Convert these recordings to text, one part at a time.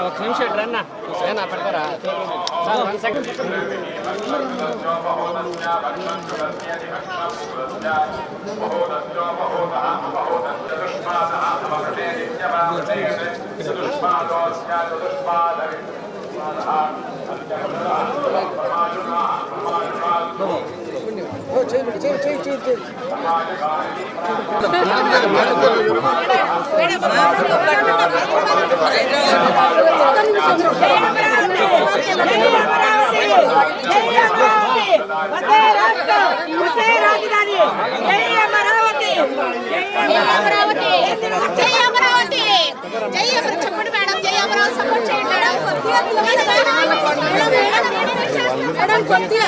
ఒక నిమిషం ఇటు రన్నా ఏనా పెడతారా సార్ వన్ సెకండ్ రాజధాని జై కొద్దిగా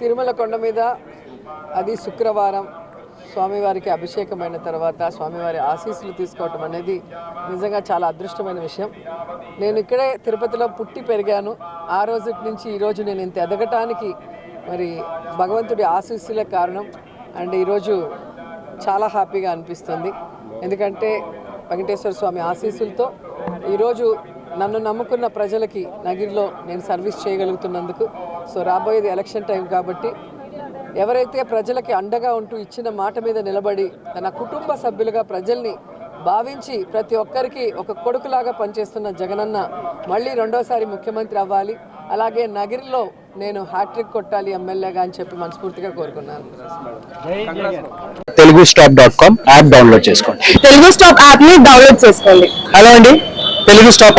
తిరుమల కొండ మీద అది శుక్రవారం. స్వామివారికి అభిషేకమైన తర్వాత స్వామివారి ఆశీస్సులు తీసుకోవటం అనేది నిజంగా చాలా అదృష్టమైన విషయం. నేను ఇక్కడే తిరుపతిలో పుట్టి పెరిగాను. ఆ రోజు నుంచి ఈరోజు నేను ఇంత ఎదగటానికి మరి భగవంతుడి ఆశీస్సులే కారణం. అండ్ ఈరోజు చాలా హ్యాపీగా అనిపిస్తుంది. ఎందుకంటే వెంకటేశ్వర స్వామి ఆశీస్సులతో ఈరోజు నన్ను నమ్ముకున్న ప్రజలకి నగిరిలో నేను సర్వీస్ చేయగలుగుతున్నందుకు. సో రాబోయేది ఎలక్షన్ టైం కాబట్టి ఎవరైతే ప్రజలకి అండగా ఉంటూ ఇచ్చిన మాట మీద నిలబడి తన కుటుంబ సభ్యులుగా ప్రజల్ని భావించి ప్రతి ఒక్కరికి ఒక కొడుకులాగా పనిచేస్తున్న జగనన్న మళ్ళీ రెండోసారి ముఖ్యమంత్రి అవ్వాలి. అలాగే నగిరిలో నేను హ్యాట్రిక్ కొట్టాలి ఎమ్మెల్యేగా అని చెప్పి మనస్ఫూర్తిగా కోరుకున్నాను. Telugu stop dot com app download చేసుకోండి. తెలుగు స్టాప్ యాప్ని డౌన్లోడ్ చేసుకోండి. హలో అండి. Telugu stop app